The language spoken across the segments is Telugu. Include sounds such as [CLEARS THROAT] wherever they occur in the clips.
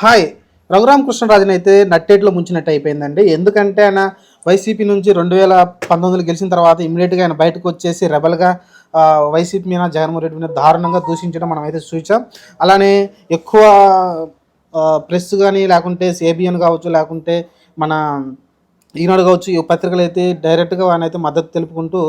హాయ్. రఘురామకృష్ణరాజుని అయితే నట్టేట్లో ముంచినట్టు అయిపోయిందండి. ఎందుకంటే ఆయన వైసీపీ నుంచి రెండు వేల పంతొమ్మిదిలో గెలిచిన తర్వాత ఇమీడియట్గా ఆయన బయటకు వచ్చేసి రెబల్గా వైసీపీ మీద జగన్మోహన్ రెడ్డి మీద దారుణంగా దూషించడం మనం అయితే చూసాం. అలానే ఎక్కువ ప్రెస్ కానీ లేకుంటే సేబిఎన్ కావచ్చు లేకుంటే మన ఈనాడు కావచ్చు ఈ పత్రికలు అయితే డైరెక్ట్గా ఆయన అయితే మద్దతు తెలుపుకుంటూ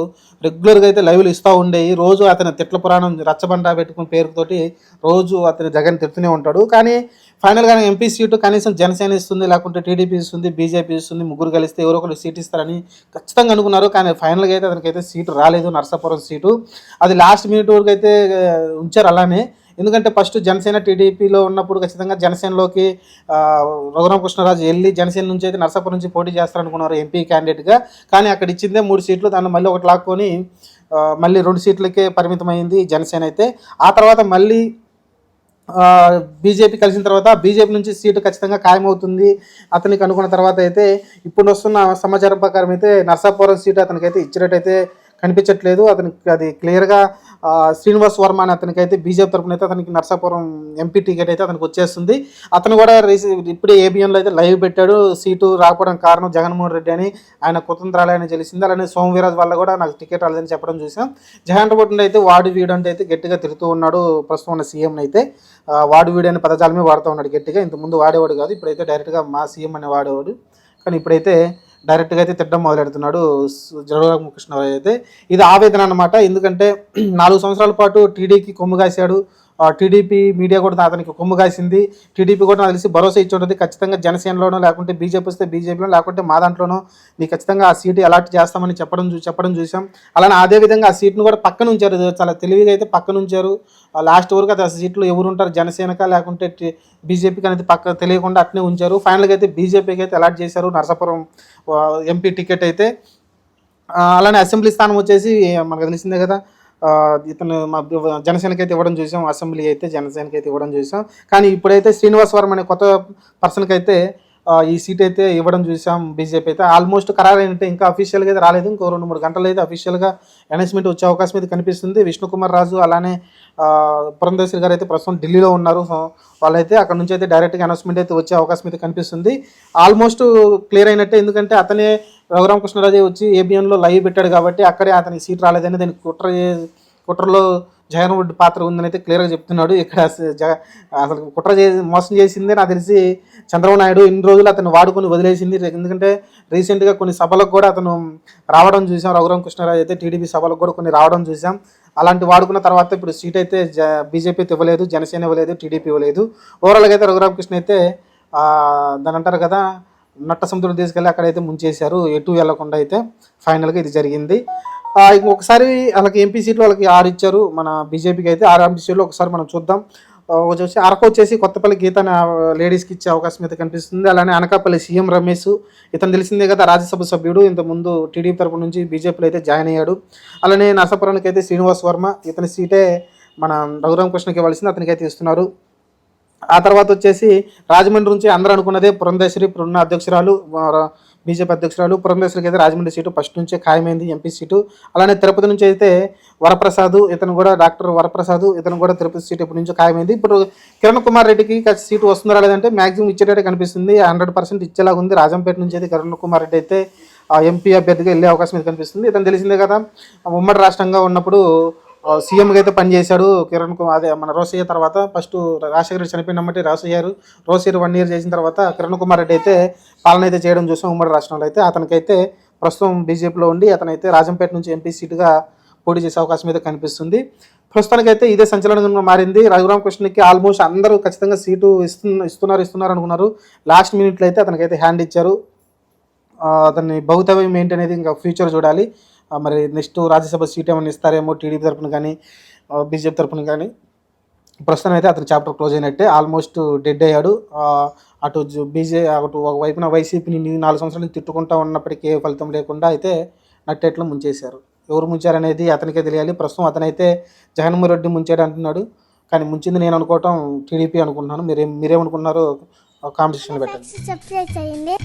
రెగ్యులర్గా అయితే లైవ్లు ఇస్తూ ఉండేవి రోజు అతని తిట్ల పురాణం రచ్చబండ పెట్టుకుని పేరుతోటి రోజు అతని జగన్ తిడుతూనే ఉంటాడు. కానీ ఫైనల్గా ఎంపీ సీటు కనీసం జనసేన ఇస్తుంది లేకుంటే టీడీపీ ఇస్తుంది బీజేపీ ఇస్తుంది ముగ్గురు కలిస్తే ఎవరో ఒకరు సీట్ ఇస్తారని ఖచ్చితంగా అనుకున్నారు. కానీ ఫైనల్గా అయితే అతనికి అయితే సీటు రాలేదు నర్సాపురం సీటు. అది లాస్ట్ మినిట్ వరకు అయితే ఉంచారు అలానే. ఎందుకంటే ఫస్ట్ జనసేన టీడీపీలో ఉన్నప్పుడు ఖచ్చితంగా జనసేనలోకి ఆ, రఘురామకృష్ణరాజు వెళ్ళి జనసేన నుంచి అయితే నర్సాపురం నుంచి పోటీ చేస్తారనుకున్నారు ఎంపీ క్యాండిడేట్గా. కానీ అక్కడ ఇచ్చిందే మూడు సీట్లు దాన్ని మళ్ళీ ఒకటి లాక్కొని మళ్ళీ రెండు సీట్లకే పరిమితమైంది జనసేన అయితే. ఆ తర్వాత మళ్ళీ బీజేపీ కలిసిన తర్వాత బీజేపీ నుంచి సీటు ఖచ్చితంగా ఖాయమవుతుంది. అతనికి అనుకున్న తర్వాత అయితే ఇప్పుడు వస్తున్న సమాచారం ప్రకారం అయితే నర్సాపురం సీటు అతనికి అయితే ఇచ్చినట్టయితే కనిపించట్లేదు. అతనికి అది క్లియర్గా శ్రీనివాస్ వర్మ అని అతనికి అయితే బీజేపీ తరఫున అయితే అతనికి నర్సాపురం ఎంపీ టికెట్ అయితే అతనికి వచ్చేస్తుంది. అతను కూడా రీసె ఇప్పుడే ఏబిఎన్లో అయితే లైవ్ పెట్టాడు. సీటు రాకపోవడం కారణం జగన్మోహన్ రెడ్డి అని ఆయన కుతంత్రాలయని తెలిసింది. అలానే సోమవీరాజ్ వల్ల కూడా నాకు టికెట్ రాలేదని చెప్పడం చూసాం జగన్ రెడ్డి అయితే వాడు వీడు అంటే అయితే గట్టిగా తిరుగుతూ ఉన్నాడు ప్రస్తుతం ఉన్న సీఎం అయితే. వాడు వీడు అనే పదజాలమే వాడుతూ ఉన్నాడు గట్టిగా. ఇంతకుముందు వాడేవాడు కాదు ఇప్పుడైతే డైరెక్ట్గా మా సీఎం అనే వాడేవాడు కానీ ఇప్పుడైతే డైరెక్ట్గా అయితే తిట్టడం మొదలెడుతున్నాడు జగన్మోహన్ అయితే. ఇది ఆవేదన అనమాట ఎందుకంటే [CLEARS THROAT] నాలుగు సంవత్సరాల పాటు టీడీకి కొమ్ము కాశాడు. టీడీపీ మీడియా కూడా అతనికి కొమ్ము కాసింది. టీడీపీ కూడా నాకు తెలిసి భరోసా ఇచ్చి ఉంటుంది. ఖచ్చితంగా జనసేనలోనో లేకుంటే బీజేపీ వస్తే బీజేపీలో లేకుంటే మా దాంట్లోనో నీకు ఖచ్చితంగా ఆ సీటు అలాట్ చేస్తామని చెప్పడం చూ చెప్పడం చూసాం అలానే అదే విధంగా ఆ సీట్ను కూడా పక్కన ఉంచారు చాలా తెలివిగా అయితే పక్కన ఉంచారు లాస్ట్ వరకు అది ఆ సీట్లు ఎవరు ఉంటారు? జనసేనక లేకుంటే బీజేపీకి అనేది పక్క తెలియకుండా అట్నే ఉంచారు. ఫైనల్గా అయితే బీజేపీకి అయితే అలాట్ చేశారు నరసాపురం ఎంపీ టికెట్ అయితే. అలానే అసెంబ్లీ స్థానం వచ్చేసి మనకు తెలిసిందే కదా ఇతను జనసేనకి అయితే ఇవ్వడం చూసాం అసెంబ్లీ అయితే జనసేనకి అయితే ఇవ్వడం చూసాం. కానీ ఇప్పుడైతే శ్రీనివాస్ వర్మ అనే కొత్త పర్సన్కి అయితే ఈ సీట్ అయితే ఇవ్వడం చూసాం బీజేపీ అయితే. ఆల్మోస్ట్ ఖరారు అయినట్టే ఇంకా అఫీషియల్గా అయితే రాలేదు. ఇంకో రెండు మూడు గంటలు అయితే అఫీషియల్గా అనౌన్స్మెంట్ వచ్చే అవకాశం అయితే కనిపిస్తుంది. విష్ణుకుమార్ రాజు అలానే పురంధేశ్వరి గారు అయితే ప్రస్తుతం ఢిల్లీలో ఉన్నారు. సో వాళ్ళైతే అక్కడ నుంచి అయితే డైరెక్ట్గా అనౌన్స్మెంట్ అయితే వచ్చే అవకాశం అయితే కనిపిస్తుంది. ఆల్మోస్ట్ క్లియర్ అయినట్టే ఎందుకంటే అతనే రఘురామకృష్ణరాజే వచ్చి ఏబిఎన్లో లైవ్ పెట్టాడు కాబట్టి అక్కడే అతనికి సీట్ రాలేదని దానికి కుట్ర కుట్రలో జగన్మోహన్ పాత్ర ఉందని అయితే క్లియర్గా చెప్తున్నాడు. ఇక్కడ జగ అసలు కుట్ర చేసి మోసం చేసిందే నాకు తెలిసి చంద్రబాబు నాయుడు ఇన్ని రోజులు అతను వాడుకొని వదిలేసింది. ఎందుకంటే రీసెంట్గా కొన్ని సభలకు కూడా అతను రావడం చూసాం. రఘురామ కృష్ణరాజు అయితే టీడీపీ సభలకు కూడా కొన్ని రావడం చూసాం. అలాంటి వాడుకున్న తర్వాత ఇప్పుడు సీట్ అయితే జ బీజేపీ అయితే ఇవ్వలేదు జనసేన ఇవ్వలేదు టీడీపీ ఇవ్వలేదు. ఓవరాల్గా అయితే రఘురామకృష్ణ అయితే దాని అంటారు కదా నట్ట సముద్రం తీసుకెళ్ళి అక్కడైతే ముంచేశారు. ఎటు వెళ్ళకుండా అయితే ఫైనల్గా ఇది జరిగింది. ఇంకొకసారి వాళ్ళకి ఎంపీ సీట్లు వాళ్ళకి ఆరు ఇచ్చారు. మన బీజేపీకి అయితే ఆరు ఎంపీ సీట్లు ఒకసారి మనం చూద్దాం. ఆ, వచ్చేసి అరకు వచ్చేసి కొత్తపల్లి గీత లేడీస్కి ఇచ్చే అవకాశం అయితే కనిపిస్తుంది. అలానే అనకాపల్లి సీఎం రమేష్ ఇతను తెలిసిందే కదా రాజ్యసభ సభ్యుడు. ఇంతకుముందు టీడీపీ తరపు నుంచి బీజేపీలో అయితే జాయిన్ అయ్యాడు. అలానే నరసాపురానికి అయితే శ్రీనివాస్ వర్మ ఇతని సీటే మన రఘురామకృష్ణకి ఇవ్వాల్సింది అతనికి అయితే ఇస్తున్నారు. ఆ తర్వాత వచ్చేసి రాజమండ్రి నుంచి అందరూ అనుకున్నదే పురంధేశ్వరి ఇప్పుడున్న అధ్యక్షురాలు బీజేపీ అధ్యక్షురాలు. పురంధేశ్వరికి అయితే రాజమండ్రి సీటు ఫస్ట్ నుంచే ఖాయమైంది ఎంపీ సీటు. అలానే తిరుపతి నుంచి అయితే వరప్రసాద్ ఇతను కూడా డాక్టర్ వరప్రసాద్ ఇతను కూడా తిరుపతి సీటు ఇప్పటి నుంచి ఖాయమైంది. ఇప్పుడు కిరణ్ కుమార్ రెడ్డికి సీటు వస్తుందా లేదంటే మ్యాక్సిమం ఇచ్చేటట్టు కనిపిస్తుంది. హండ్రెడ్ పర్సెంట్ ఇచ్చేలాగా ఉంది. రాజంపేట నుంచి అయితే కిరణ్ కుమార్ రెడ్డి అయితే ఎంపీ అభ్యర్థిగా వెళ్ళే అవకాశం అయితే కనిపిస్తుంది. ఇతను తెలిసిందే కదా ఉమ్మడి రాష్ట్రంగా ఉన్నప్పుడు సీఎంగా అయితే పనిచేశాడు కిరణ్ కుమార్ అదే మన రోసయ్య తర్వాత ఫస్ట్ రాజశేఖర రెడ్డి చనిపోయినమ్మటి రాసయ్యారు రోసయ్య వన్ ఇయర్ చేసిన తర్వాత కిరణ్ కుమార్ రెడ్డి అయితే పాలన అయితే చేయడం చూసాం ఉమ్మడి రాష్ట్రంలో అయితే. అతనికైతే ప్రస్తుతం బీజేపీలో ఉండి అతనైతే రాజంపేట నుంచి ఎంపీ సీటుగా పోటీ చేసే అవకాశం అయితే కనిపిస్తుంది. ప్రస్తుతానికైతే ఇదే సంచలనంగా మారింది. రఘురామ కృష్ణకి ఆల్మోస్ట్ అందరూ ఖచ్చితంగా సీటు ఇస్తున్న ఇస్తున్నారు ఇస్తున్నారు అనుకున్నారు. లాస్ట్ మినిట్లో అయితే అతనికైతే హ్యాండ్ ఇచ్చారు. అతని అతన్ని భౌతవ్యం ఏంటి అనేది ఇంకా ఫ్యూచర్ చూడాలి. మరి నెక్స్ట్ రాజ్యసభ సీట్ ఏమైనా ఇస్తారేమో టీడీపీ తరపున కానీ బీజేపీ తరపున కానీ ప్రస్తుతం అయితే అతని చాప్టర్ క్లోజ్ అయినట్టే. ఆల్మోస్ట్ డెడ్ అయ్యాడు. అటు బీజే అటు ఒక వైపున వైసీపీని నాలుగు సంవత్సరాలు తిట్టుకుంటా ఉన్నప్పటికీ ఏ ఫలితం లేకుండా అయితే నట్టేట్లు ముంచేశారు. ఎవరు ముంచారనేది అతనికే తెలియాలి. ప్రస్తుతం అతనైతే జగన్మోహన్ రెడ్డి ముంచాడు అంటున్నాడు. కానీ ముంచింది నేను అనుకోవటం టీడీపీ అనుకుంటున్నాను. మీరేం మీరేమనుకున్నారో కాంపిటీషన్ పెట్టండి. సబ్స్క్రైబ్ చేయండి.